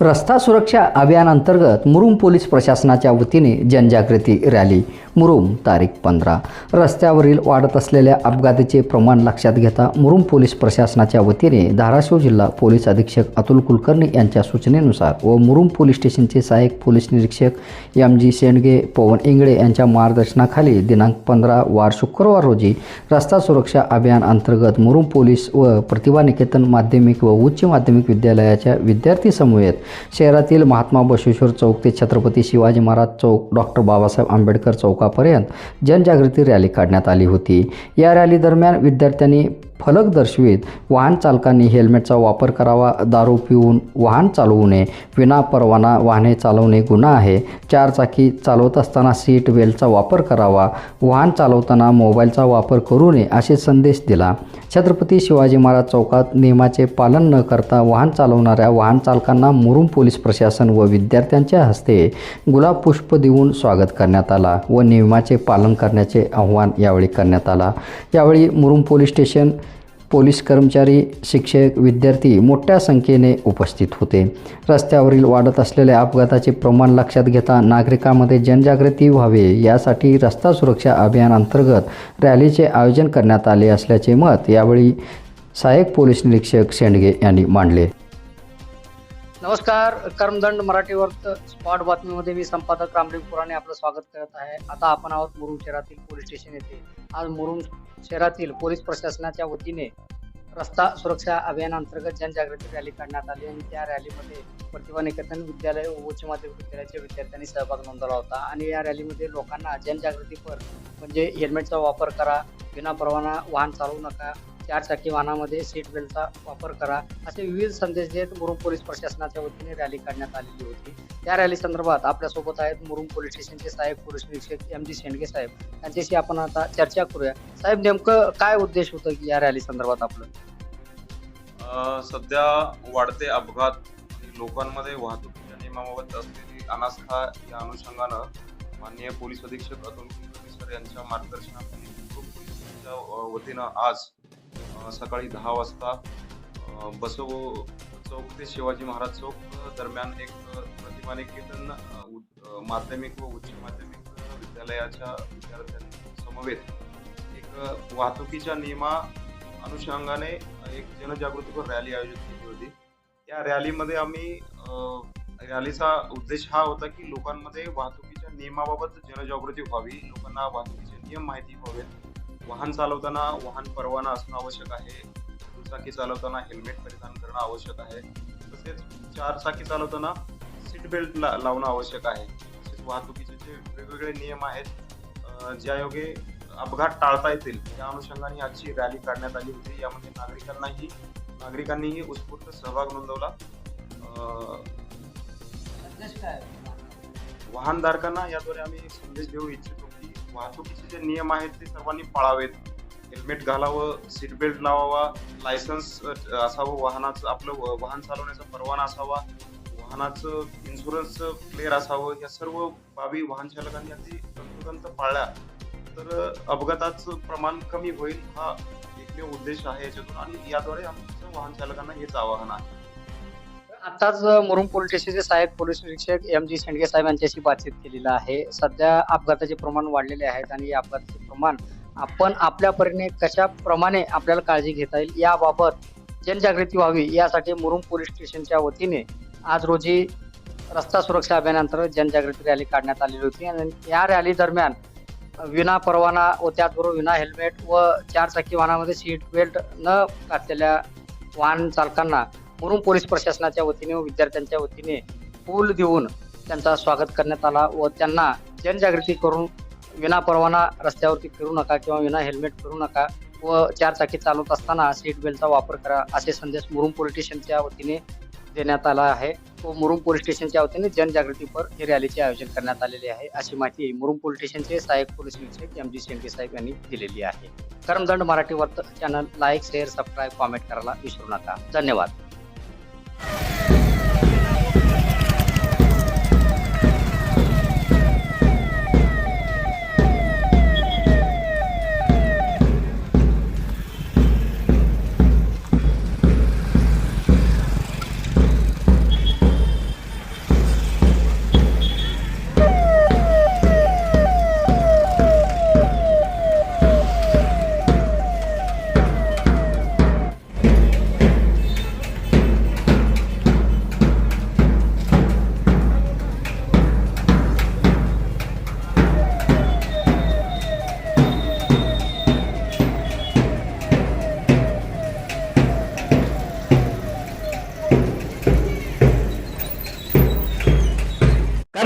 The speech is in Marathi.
रस्ता सुरक्षा अभियानांतर्गत मुरुम पोलीस प्रशासनाच्या वतीने जनजागृती रॅली. मुरुम तारीख पंधरा. रस्त्यावरील वाढत असलेल्या अपघाताचे प्रमाण लक्षात घेता मुरुम पोलीस प्रशासनाच्या वतीने धाराशिव जिल्हा पोलीस अधीक्षक अतुल कुलकर्णी यांच्या सूचनेनुसार व मुरुम पोलीस स्टेशनचे सहाय्यक पोलीस निरीक्षक एम जी शेंडगे पवन इंगळे यांच्या मार्गदर्शनाखाली दिनांक पंधरा वार शुक्रवार रोजी रस्ता सुरक्षा अभियान अंतर्गत मुरुम पोलीस व प्रतिभा निकेतन माध्यमिक व उच्च माध्यमिक विद्यालयाच्या विद्यार्थी समूहेत शहरातील महात्मा बसवेश्वर चौक ते छत्रपती शिवाजी महाराज चौक डॉक्टर बाबासाहेब आंबेडकर चौकापर्यंत जनजागृती रॅली काढण्यात आली होती. या रॅली दरम्यान विद्यार्थ्यांनी फलक दर्शवित वाहन चालकांनी हेल्मेटचा वापर करावा दारू पिऊन वाहन चालवू नये. विना परवाना वाहने चालवणे गुन्हा आहे. चारचाकी चालवत असताना सीट बेल्टचा वापर करावा. वाहन चालवताना मोबाईलचा वापर करू नये असे संदेश दिला. छत्रपती शिवाजी महाराज चौकात नियमाचे पालन न करता वाहन चालवणाऱ्या वाहन चालकांना मुरुम पोलीस प्रशासन व विद्यार्थ्यांच्या हस्ते गुलाब पुष्प देऊन स्वागत करण्यात आला व नियमाचे पालन करण्याचे आव्हान यावेळी करण्यात आला. यावेळी मुरुम पोलीस स्टेशन पोलीस कर्मचारी शिक्षक विद्यार्थी मोठ्या संख्येने उपस्थित होते. रस्त्यावरील वाढत असलेल्या अपघाताचे प्रमाण लक्षात घेता नागरिकांमध्ये जनजागृती व्हावे यासाठी रस्ता सुरक्षा अभियानांतर्गत रॅलीचे आयोजन करण्यात आले असल्याचे मत यावेळी सहाय्यक पोलीस निरीक्षक शेंडगे यांनी मांडले. नमस्कार कर्मदंड मराठीवर स्पॉट बातमीमध्ये मी संपादक रामदेव पुराणे आपलं स्वागत करत आहे. आता आपण आहोत मुरुम शहरातील पोलीस स्टेशन येथे. आज मुरुम शहरातील पोलीस प्रशासनाच्या वतीने रस्ता सुरक्षा अभियानांतर्गत जनजागृती रॅली काढण्यात आली आणि त्या रॅलीमध्ये प्रतिभा निकेतन विद्यालय व उच्च माध्यमिक विद्यालयाच्या विद्यार्थ्यांनी सहभाग नोंदवला होता. आणि या रॅलीमध्ये लोकांना जनजागृतीपर म्हणजे हेल्मेटचा वापर करा विना परवाना वाहन चालवू नका चारचाकी वाहनामध्ये सीट बेल्टचा वापर करा. असे विविध संदेश देत मुरुम पोलीस प्रशासनाच्या वतीने रॅली काढण्यात आलेली होती. त्या रॅली संदर्भात आपल्यासोबत आहेत मुरुम पोलीस स्टेशनचे साहेब पोलीस निरीक्षक एम जी शेंडगे साहेब. त्यांच्याशी आपण आता चर्चा करूया. साहेब नेमकं काय उद्देश होतं की या रॅली संदर्भात आपलं? सध्या वाढते अपघात लोकांमध्ये वाहतुकीच्या नियमाबाबत असलेली अनास्था या अनुषंगानं माननीय पोलीस अधीक्षक अतुल कुलकर्णी सर यांच्या मार्गदर्शनाखाली वतीनं आज सकाळी दहा वाजता बसव चौक ते शिवाजी महाराज चौक दरम्यान एक प्रतिमानिकेतन माध्यमिक व उच्च माध्यमिक विद्यालयाच्या विद्यार्थ्यांसमवेत एक वाहतुकीच्या नियमा अनुषंगाने एक जनजागृतीपर रॅली आयोजित केली होती. या रॅलीमध्ये आम्ही रॅलीचा उद्देश हा होता की लोकांमध्ये वाहतुकीच्या नियमाबाबत जनजागृती व्हावी लोकांना वाहतुकीचे नियम माहिती व्हावेत. वाहन चालवताना वाहन परवाना असणं आवश्यक आहे. दुचाकी चालवताना हेल्मेट परिधान करणं आवश्यक आहे. तसेच चार चाकी चालवताना सीट बेल्ट ला लावणं आवश्यक आहे. तसेच वाहतुकीचे जे वेगवेगळे नियम आहेत ज्यायोगे अपघात टाळता येतील या अनुषंगाने आजची रॅली काढण्यात आली होती. यामध्ये नागरिकांनाही नागरिकांनीही उत्स्फूर्त सहभाग नोंदवला. वाहनधारकांना याद्वारे आम्ही एक संदेश देऊ इच्छितो. वाहतुकीचे जे नियम आहेत ते सर्वांनी पाळावेत. हेल्मेट घालावं सीट बेल्ट लावावा लायसन्स असावं वाहनाचं आपलं व- वाहन चालवण्याचा परवाना असावा वाहनाचं इन्शुरन्स क्लिअर असावं या सर्व बाबी वाहन चालकांनी अगदी तंतोतंत पाळल्या. तर अपघाताचं प्रमाण कमी होईल हा एकमेव उद्देश आहे याच्यातून आणि याद्वारे आमचं वाहन चालकांना हेच आवाहन आहे. आताच मुरुम पोलीस स्टेशनचे सहाय्यक पोलीस निरीक्षक एम जी शेंडगे साहेब यांच्याशी बातचीत केलेलं आहे. सध्या अपघाताचे प्रमाण वाढलेले आहेत आणि या अपघाताचे प्रमाण आपण आपल्या परीने कशाप्रमाणे आपल्याला काळजी घेता येईल याबाबत जनजागृती व्हावी यासाठी मुरुम पोलीस स्टेशनच्या वतीने आज रोजी रस्ता सुरक्षा अभियानांतर्गत जनजागृती रॅली काढण्यात आलेली होती आणि या रॅली दरम्यान विना परवाना व त्याचबरोबर विना हेल्मेट व चारचाकी वाहनामध्ये सीट बेल्ट न घातलेल्या वाहन चालकांना मुरुम पोलीस प्रशासनाच्या वतीने व विद्यार्थ्यांच्या वतीने पूल देऊन त्यांचा स्वागत करण्यात आला व त्यांना जनजागृती करून विना परवाना रस्त्यावरती फिरू नका किंवा विना हेल्मेट फिरू नका व चार चाकी चालवत असताना सीट बेल्टचा वापर करा असे संदेश मुरुम पोलीस स्टेशनच्या वतीने देण्यात आला आहे. व मुरुम पोलीस स्टेशनच्या वतीने जनजागृतीपर ही रॅलीचे आयोजन करण्यात आलेले आहे. अशी माहिती मुरुम पोलीस स्टेशनचे सहाय्यक पोलीस निरीक्षक एम जी शेंडे साहेब यांनी दिलेली आहे. कर्मदंड मराठी वर्त channel like share subscribe comment करायला विसरू नका. धन्यवाद.